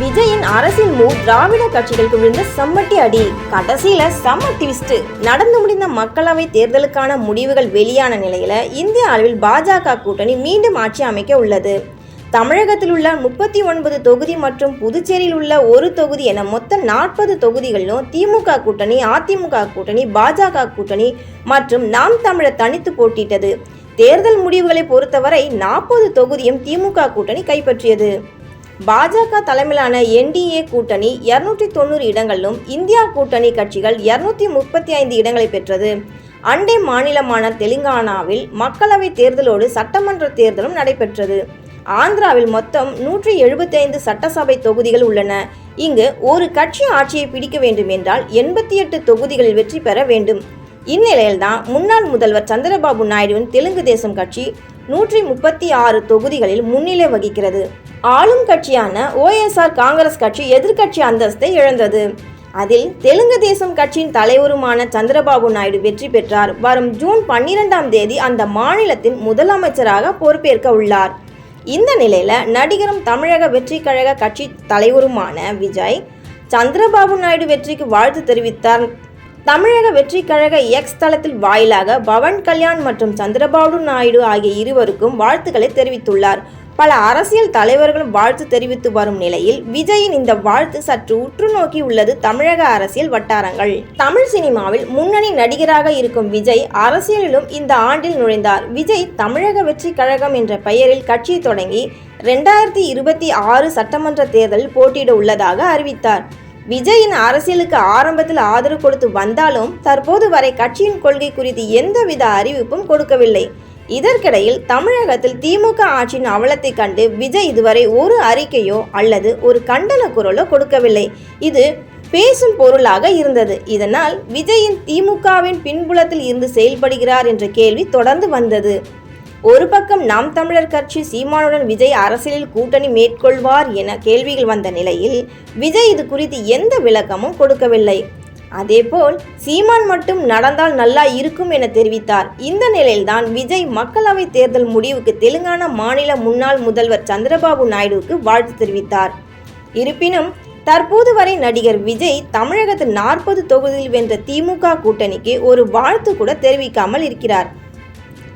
விஜயின் அரசியல் மூவ் திராவிட கட்சிகளுக்கு விழுந்த சம்மட்டி அடி. கடைசியில செம்ம ட்விஸ்ட் நடந்து முடிந்த மக்களவை தேர்தலுக்கான முடிவுகள் வெளியான நிலையில இந்திய அளவில் பாஜக கூட்டணி மீண்டும் ஆட்சி அமைக்க உள்ளது. தமிழகத்தில் உள்ள முப்பத்தி ஒன்பது தொகுதி மற்றும் புதுச்சேரியில் உள்ள ஒரு தொகுதி என மொத்தம் நாற்பது தொகுதிகளிலும் திமுக கூட்டணி அதிமுக கூட்டணி பாஜக கூட்டணி மற்றும் நாம் தமிழர் தனித்து போட்டியிட்டது. தேர்தல் முடிவுகளை பொறுத்தவரை நாற்பது தொகுதியும் திமுக கூட்டணி கைப்பற்றியது. பாஜக தலைமையிலான என்டிஏ கூட்டணி இருநூற்றி தொண்ணூறு இடங்களிலும் இந்தியா கூட்டணி கட்சிகள் இருநூத்தி முப்பத்தி ஐந்து இடங்களை பெற்றது. அண்டை மாநிலமான தெலுங்கானாவில் மக்களவை தேர்தலோடு சட்டமன்ற தேர்தலும் நடைபெற்றது. ஆந்திராவில் மொத்தம் நூற்றி எழுபத்தி ஐந்து சட்டசபை தொகுதிகள் உள்ளன. இங்கு ஒரு கட்சி ஆட்சியை பிடிக்க வேண்டும் என்றால் எண்பத்தி எட்டு தொகுதிகளில் வெற்றி பெற வேண்டும். இந்நிலையில்தான் முன்னாள் முதல்வர் சந்திரபாபு நாயுடுவின் தெலுங்கு தேசம் கட்சி நூற்றி முப்பத்தி ஆறு தொகுதிகளில் முன்னிலை வகிக்கிறது. ஆளும் கட்சியான ஓஎஸ்ஆர் காங்கிரஸ் கட்சி எதிர்க்கட்சி அந்தஸ்தை இழந்தது. அதில் தெலுங்கு தேசம் கட்சியின் தலைவருமான சந்திரபாபு நாயுடு வெற்றி பெற்றார். வரும் ஜூன் பன்னிரெண்டாம் தேதி அந்த மாநிலத்தின் முதலமைச்சராக பொறுப்பேற்க உள்ளார். இந்த நிலையில நடிகரும் தமிழக வெற்றி கழக கட்சி தலைவருமான விஜய் சந்திரபாபு நாயுடு வெற்றிக்கு வாழ்த்து தெரிவித்தார். தமிழக வெற்றி கழக எக்ஸ் தளத்தில் வாயிலாக பவன் கல்யாண் மற்றும் சந்திரபாபு நாயுடு ஆகிய இருவருக்கும் வாழ்த்துக்களை தெரிவித்துள்ளார். பல அரசியல் தலைவர்களும் வாழ்த்து தெரிவித்து வரும் நிலையில் விஜயின் இந்த வாழ்த்து சற்று உற்று நோக்கி உள்ளது தமிழக அரசியல் வட்டாரங்கள். தமிழ் சினிமாவில் முன்னணி நடிகராக இருக்கும் விஜய் அரசியலிலும் இந்த ஆண்டில் நுழைந்தார். விஜய் தமிழக வெற்றி கழகம் என்ற பெயரில் கட்சி தொடங்கி ரெண்டாயிரத்தி இருபத்தி ஆறு சட்டமன்ற தேர்தலில் போட்டியிட உள்ளதாக அறிவித்தார். விஜயின் அரசியலுக்கு ஆரம்பத்தில் ஆதரவு கொடுத்து வந்தாலும் தற்போது வரை கட்சியின் கொள்கை குறித்து எந்தவித அறிவிப்பும் கொடுக்கவில்லை. இதற்கிடையில் தமிழகத்தில் திமுக ஆட்சியின் அவலத்தை கண்டு விஜய் இதுவரை ஒரு அறிக்கையோ அல்லது ஒரு கண்டன குரலோ கொடுக்கவில்லை. இது பேசும் பொருளாக இருந்தது. இதனால் விஜயின் திமுகவின் பின்புலத்தில் இருந்து செயல்படுகிறார் என்ற கேள்வி தொடர்ந்து வந்தது. ஒரு பக்கம் நாம் தமிழர் கட்சி சீமானுடன் விஜய் அரசியலில் கூட்டணி மேற்கொள்வார் என கேள்விகள் வந்த நிலையில் விஜய் இது குறித்து எந்த விளக்கமும் கொடுக்கவில்லை. அதேபோல் சீமான் மட்டும் நடந்தால் நல்லா இருக்கும் என தெரிவித்தார். இந்த நிலையில்தான் விஜய் மக்களவை தேர்தல் முடிவுக்கு தெலுங்கானா மாநில முன்னாள் முதல்வர் சந்திரபாபு நாயுடுவுக்கு வாழ்த்து தெரிவித்தார். இருப்பினும் தற்போது வரை நடிகர் விஜய் தமிழகத்தில் நாற்பது தொகுதியில் வென்ற திமுக கூட்டணிக்கு ஒரு வாழ்த்து கூட தெரிவிக்காமல் இருக்கிறார்.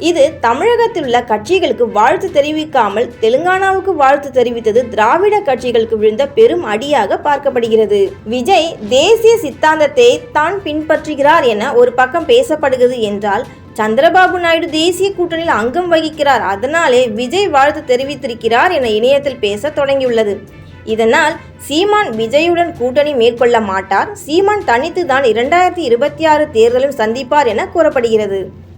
இது தமிழகத்தில் உள்ள கட்சிகளுக்கு வாழ்த்து தெரிவிக்காமல் தெலுங்கானாவுக்கு வாழ்த்து தெரிவித்தது திராவிட கட்சிகளுக்கு விழுந்த பெரும் அடியாக பார்க்கப்படுகிறது. விஜய் தேசிய சித்தாந்தத்தை தான் பின்பற்றுகிறார் என ஒரு பக்கம் பேசப்படுகிறது என்றால் சந்திரபாபு நாயுடு தேசிய கூட்டணியில் அங்கம் வகிக்கிறார். அதனாலே விஜய் வாழ்த்து தெரிவித்திருக்கிறார் என இணையத்தில் பேச தொடங்கியுள்ளது. இதனால் சீமான் விஜயுடன் கூட்டணி மேற்கொள்ள மாட்டார். சீமான் தனித்து தான் இரண்டாயிரத்தி இருபத்தி ஆறு தேர்தலும் சந்திப்பார் என கூறப்படுகிறது.